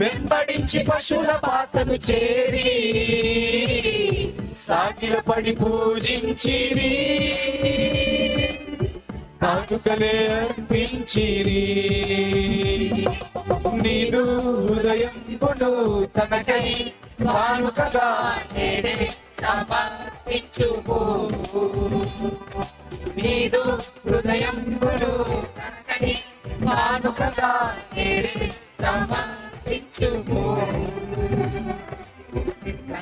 వెంబడించి పశువుల పాత్రను చేరి సాకిల పడి పూజించిరి. కాకుకలే అర్పించిరి. నీదు హృదయం కొడు తనకై కానుకగా నేడే సమర్పించుము. నీదు హృదయం కొడు తనకై కానుకగా నేడే సమర్పించు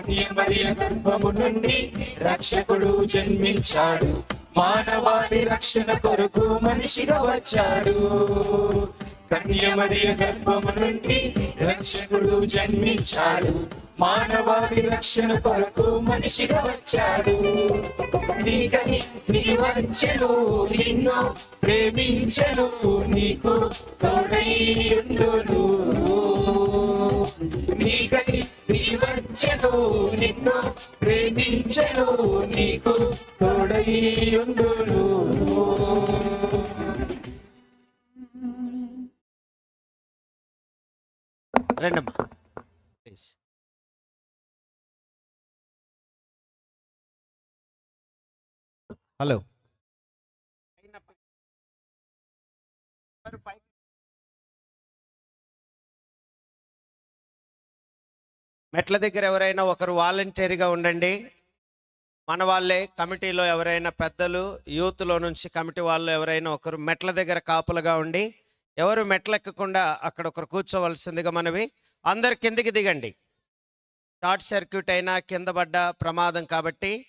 మరియ గర్భము నుండి రక్షకుడు జన్మించాడు. మానవాళి రక్షణ కొరకు మనిషిగా వచ్చాడు. కన్యమరియ గర్భము నుండి రక్షకుడు జన్మించాడు. మానవాళి రక్షణ కొరకు మనిషిగా వచ్చాడు. నీకని నీ వచ్చెను నిన్ను ప్రేమించను నీకు తోడైయుండును నీకై నిన్ను ప్రేమించను నీకు తోడైయుండును రండమ్మా. హలో. మెట్ల దగ్గర ఎవరైనా ఒకరు వాలంటీర్గా ఉండండి. మన వాళ్ళే కమిటీలో ఎవరైనా పెద్దలు యూత్లో నుంచి కమిటీ వాళ్ళు ఎవరైనా ఒకరు మెట్ల దగ్గర కాపులుగా ఉండి ఎవరు మెట్లెక్కకుండా అక్కడ ఒకరు కూర్చోవలసిందిగా మనవి అందరు కిందికి దిగండి. షార్ట్ సర్క్యూట్ అయినా కింద పడ్డ ప్రమాదం కాబట్టి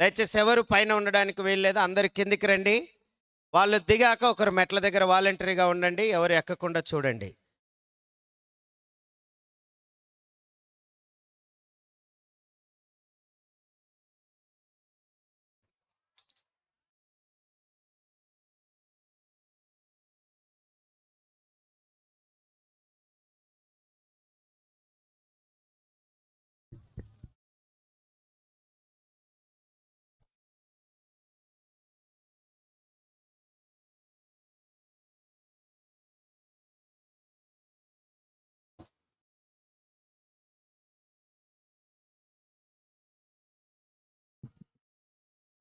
దయచేసి ఎవరు పైన ఉండడానికి వీల్లేదు అందరు కిందికి రండి. వాళ్ళు దిగాక ఒకరు మెట్ల దగ్గర వాలంటరీగా ఉండండి ఎవరు ఎక్కకుండా చూడండి.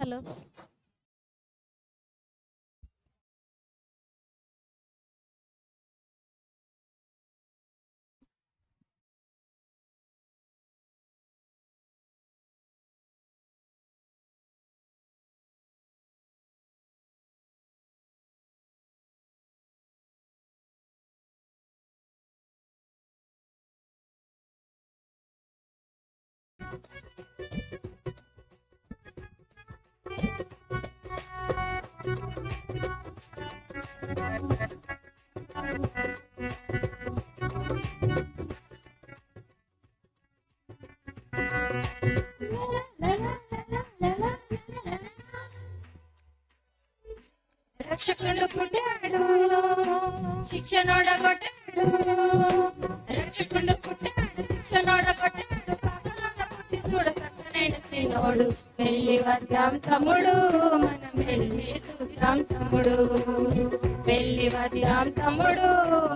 హలో రక్షకుడు పుట్టాడు శిక్షనోడగొట్టాడు. రక్షకుడు పుట్టాడు శిక్షనోడగొట్టాడు. పగలోన పుట్టి చూడ సక్కనైన శ్రీనోడు. వెళ్ళి వద్దాం తమ్ముడు మనం వెళ్ళి చూద్దాం తమ్ముడు. వద్దాం తమ్ముడు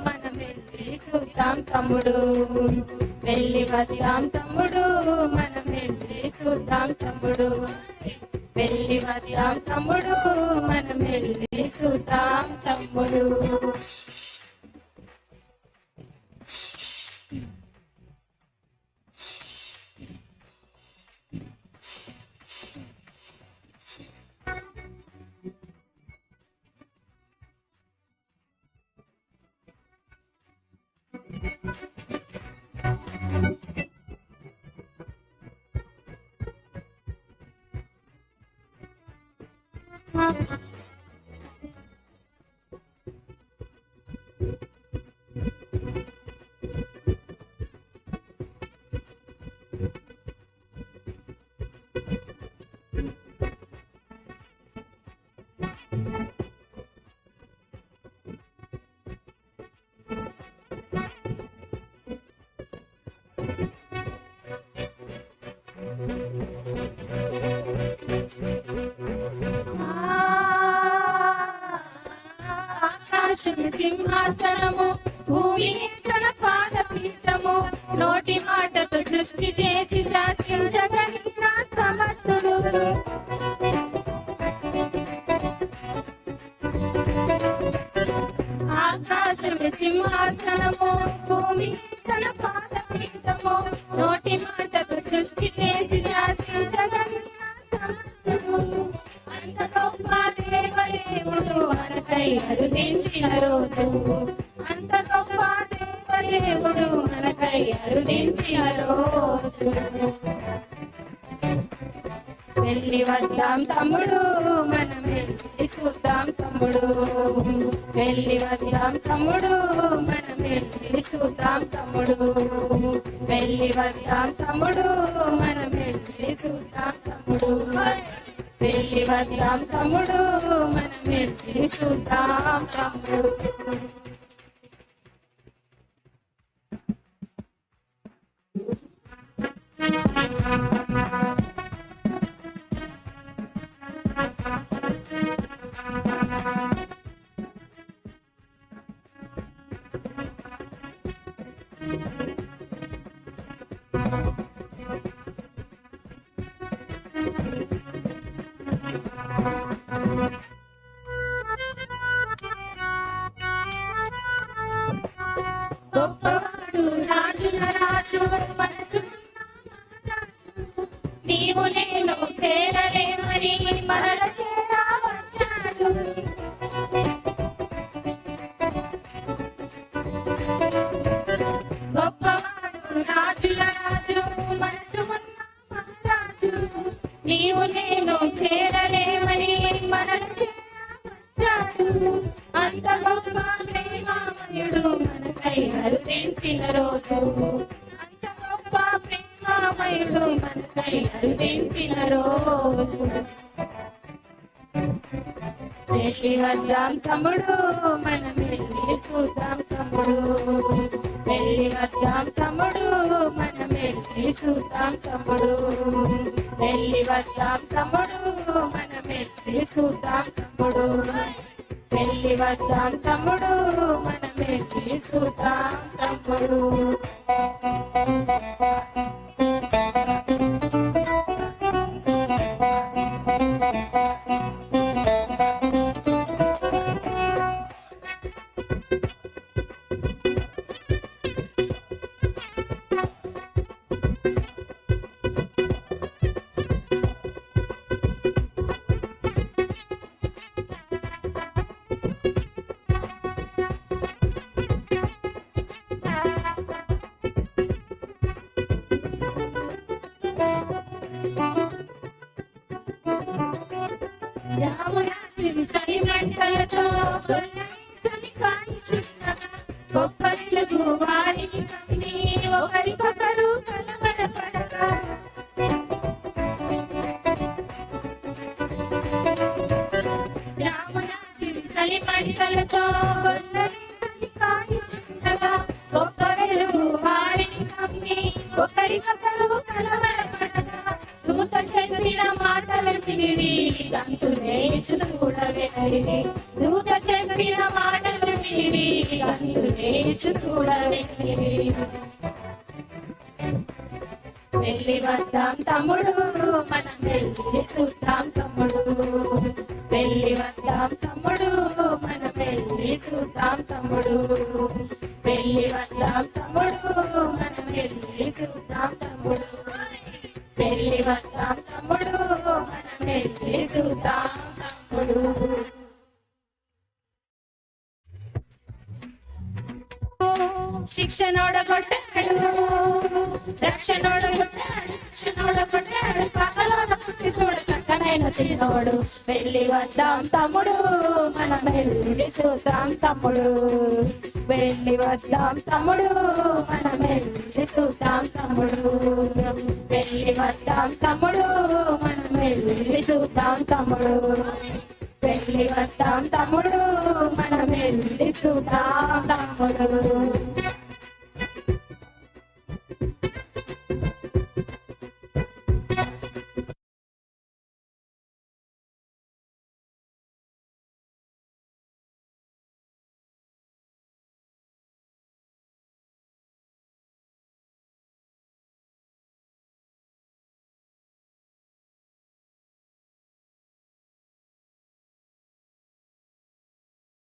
మనం వెళ్ళి చూద్దాం తమ్ముడు. వెళ్ళి వద్దాం తమ్ముడు మనం వెళ్ళి చూద్దాం తమ్ముడు. వెళ్ళి వద్దాం తమ్ముడు మనం వెళ్ళి చూద్దాం తమ్ముడు. ఆకాశం సింహాసనము భూమి తన పాద పీఠము సృష్టి చేసి శాసించగలిగిన సమర్థుడు. ఆకాశమే సింహాసనము వెళ్ళి తమ్ముడు మనం వెళ్ళి చూద్దాం తమ్ముడు. వెళ్ళి వద్దాం తమ్ముడు మనం వెళ్ళి చూద్దాం తమ్ముడు. వెళ్ళి వద్దాం తమ్ముడు మనం వెళ్ళి చూద్దాం తమ్ముడు. వెళ్ళి వద్దాం తమ్ముడు మనం వెళ్ళి చూద్దాం తమ్ముడు. నీవు నేను చేరలేమని మరల చేరా వచ్చాడు గొప్పవాడు రాజుల రాజు మనసుకున్న మహారాజు నీవు నేను చేరలేమని మరల చేరా వచ్చాడు అంత గొప్ప ప్రేమామయుడు మనకై అరుదించిన రోజు. ప్రేమామయుడు మనకై రోజు. వెళ్ళి వద్దాం తమ్ముడు మనం వెళ్ళి చూద్దాం తమ్ముడు. వెళ్ళి వద్దాం తమ్ముడు మనం వెళ్ళి చూద్దాం తమ్ముడు. వెళ్ళి వద్దాం తమ్ముడు మనం వెళ్ళి చూద్దాం తమ్ముడు. వెళ్ళి వద్దాం తమ్ముడు మనం వెళ్ళి చూద్దాం తమ్ముడు. Música వెళ్ళి వద్దాం తమ్ముడు మనం వెళ్ళి చూద్దాం తమ్ముడు. వెళ్ళి వద్దాం తమ్ముడు మనం వెళ్ళి చూద్దాం తమ్ముడు. వెళ్ళి వద్దాం తమ్ముడు మనం వెళ్ళి చూద్దాం తమ్ముడు. వెళ్ళి వద్దాం తమ్ముడు మనం వెళ్ళి చూద్దాం. శిక్షణోడ కొట్టాడు. రక్షణోడ కొట్టాడు శిక్షణోడ కొట్టాడు. పక్కలోన పుట్టి చూడ చక్కనైన చిన్నోడు. వెళ్ళి వద్దాం తమ్ముడు మనం వెళ్ళి చూద్దాం తమ్ముడు. వెళ్ళి వద్దాం తమ్ముడు మనం వెళ్ళి చూద్దాం తమ్ముడు. వెళ్ళి వద్దాం తమ్ముడు మనం వెళ్ళి చూద్దాం తమ్ముడు. వెళ్ళి వద్దాం తమ్ముడు మనం వెళ్ళి చూద్దాం తమ్ముడు.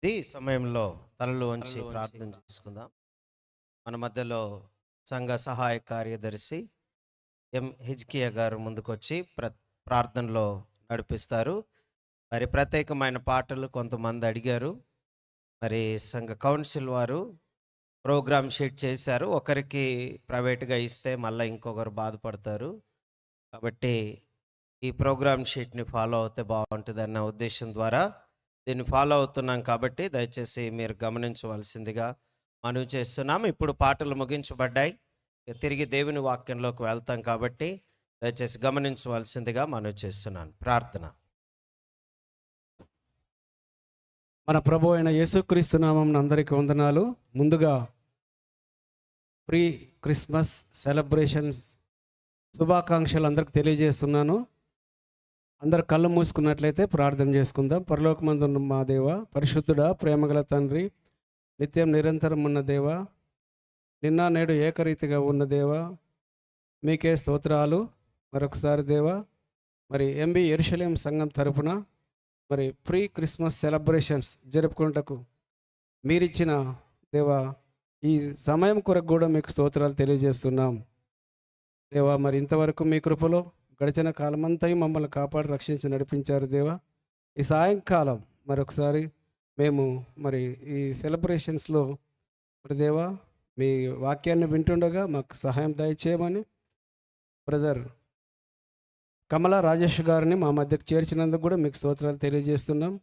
ఈ సమయంలో తలలు వంచి ప్రార్థన చేసుకుందాం. మన మధ్యలో సంఘ సహాయ కార్యదర్శి ఎం హిజ్కియా గారు ముందుకొచ్చి ప్ర ప్రార్థనలో నడిపిస్తారు. మరి ప్రత్యేకమైన పాటలు కొంతమంది అడిగారు. మరి సంఘ కౌన్సిల్ వారు ప్రోగ్రామ్ షీట్ చేశారు. ఒకరికి ప్రైవేట్గా ఇస్తే మళ్ళీ ఇంకొకరు బాధపడతారు. కాబట్టి ఈ ప్రోగ్రామ్ షీట్ని ఫాలో అవుతే బాగుంటుంది అన్న ఉద్దేశం ద్వారా దీన్ని ఫాలో అవుతున్నాం కాబట్టి దయచేసి మీరు గమనించవలసిందిగా మనవి చేస్తున్నాం. ఇప్పుడు పాటలు ముగించబడ్డాయి. తిరిగి దేవుని వాక్యంలోకి వెళ్తాం కాబట్టి దయచేసి గమనించవలసిందిగా మనవి చేస్తున్నాను. ప్రార్థన. మన ప్రభు అయిన యేసుక్రీస్తు నామం అందరికీ వందనాలు. ముందుగా ప్రీ క్రిస్మస్ సెలబ్రేషన్స్ శుభాకాంక్షలు అందరికి తెలియజేస్తున్నాను. అందరు కళ్ళు మూసుకున్నట్లయితే ప్రార్థన చేసుకుందాం. పరలోకమందున్న మా దేవ పరిశుద్ధుడా ప్రేమగల తండ్రి నిత్యం నిరంతరం ఉన్న దేవ నిన్న నేడు ఏకరీతిగా ఉన్న దేవ మీకే స్తోత్రాలు. మరొకసారి దేవ మరి ఎంబి ఎరుషలేం సంఘం తరపున మరి ప్రీ క్రిస్మస్ సెలబ్రేషన్స్ జరుపుకున్నటకు మీరిచ్చిన దేవా ఈ సమయం కొరకు కూడా మీకు స్తోత్రాలు తెలియజేస్తున్నాం. దేవా మరి ఇంతవరకు మీ కృపలో గడిచిన కాలమంతా మమ్మల్ని కాపాడి రక్షించి నడిపించారు దేవా. ఈ సాయంకాలం మరొకసారి మేము మరి ఈ సెలబ్రేషన్స్లో మరి దేవా మీ వాక్యాన్ని వింటుండగా మాకు సహాయం దయచేయమని బ్రదర్ కమలా రాజేష్ గారిని మా మధ్యకు చేర్చినందుకు కూడా మీకు స్తోత్రాలు తెలియజేస్తున్నాం.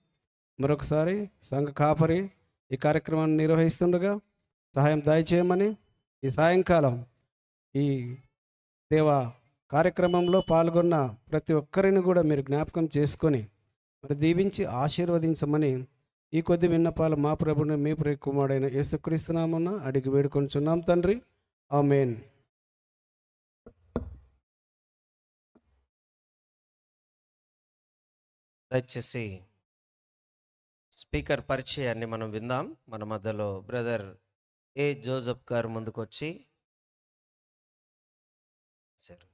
మరొకసారి సంఘ కాపరి ఈ కార్యక్రమాన్ని నిర్వహిస్తుండగా సహాయం దయచేయమని ఈ సాయంకాలం ఈ దేవా కార్యక్రమంలో పాల్గొన్న ప్రతి ఒక్కరిని కూడా మీరు జ్ఞాపకం చేసుకొని మరి దీవించి ఆశీర్వదించమని ఈ కొద్ది విన్నపాలు మా ప్రభుని మీ ప్రియ కుమారుడైన యేసుక్రీస్తునామన్న అడిగి వేడుకొంచున్నాం తండ్రి. ఆమెన్. దయచేసి స్పీకర్ పరిచయాన్ని మనం విందాం. మన మధ్యలో బ్రదర్ ఏ జోసఫ్ గారు ముందుకొచ్చి. సరే.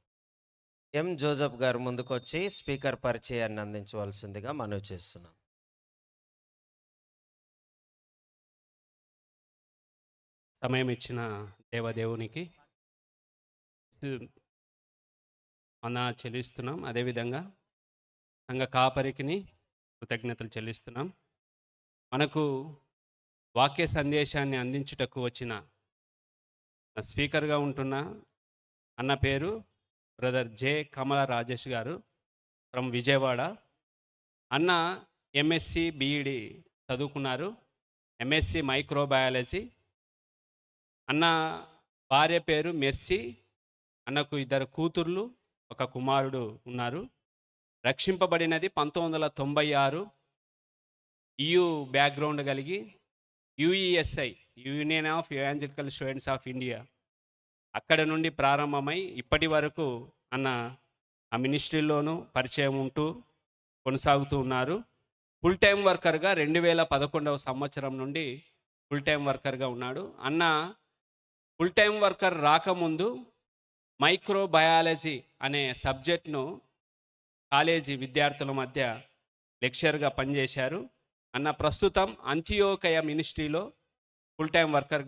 ఎం. జోసఫ్ గారు ముందుకొచ్చి స్పీకర్ పరిచయాన్ని అందించవలసిందిగా మనవి చేస్తున్నాం. సమయం ఇచ్చిన దేవదేవునికి మన చెల్లిస్తున్నాం. అదేవిధంగా సంఘ కాపరికిని కృతజ్ఞతలు చెల్లిస్తున్నాం. మనకు వాక్య సందేశాన్ని అందించుటకు వచ్చిన స్పీకర్గా ఉంటున్న అన్న పేరు బ్రదర్ జె. కమల రాజేష్ గారు ఫ్రమ్ విజయవాడ. అన్న ఎంఎస్సి బీఈడి చదువుకున్నారు. MSc microbiology. అన్న భార్య పేరు మెర్సీ. అన్నకు ఇద్దరు కూతుర్లు. ఒక కుమారుడు ఉన్నారు. రక్షింపబడినది పంతొమ్మిది వందల తొంభై ఆరు. ఇయు బ్యాక్గ్రౌండ్ కలిగి UESI union of evangelical students of India. అక్కడ నుండి ప్రారంభమై ఇప్పటి వరకు అన్న ఆ మినిస్ట్రీలోనూ పరిచయం ఉంటూ కొనసాగుతూ ఉన్నారు. ఫుల్ టైం వర్కర్గా రెండు వేల పదకొండవ సంవత్సరం నుండి ఫుల్ టైం వర్కర్గా ఉన్నాడు. అన్న ఫుల్ టైం వర్కర్ రాకముందు మైక్రోబయాలజీ అనే సబ్జెక్ట్ను కాలేజీ విద్యార్థుల మధ్య లెక్చర్గా పనిచేశారు. అన్న ప్రస్తుతం అంత్యోకయ మినిస్ట్రీలో ఫుల్ టైం వర్కర్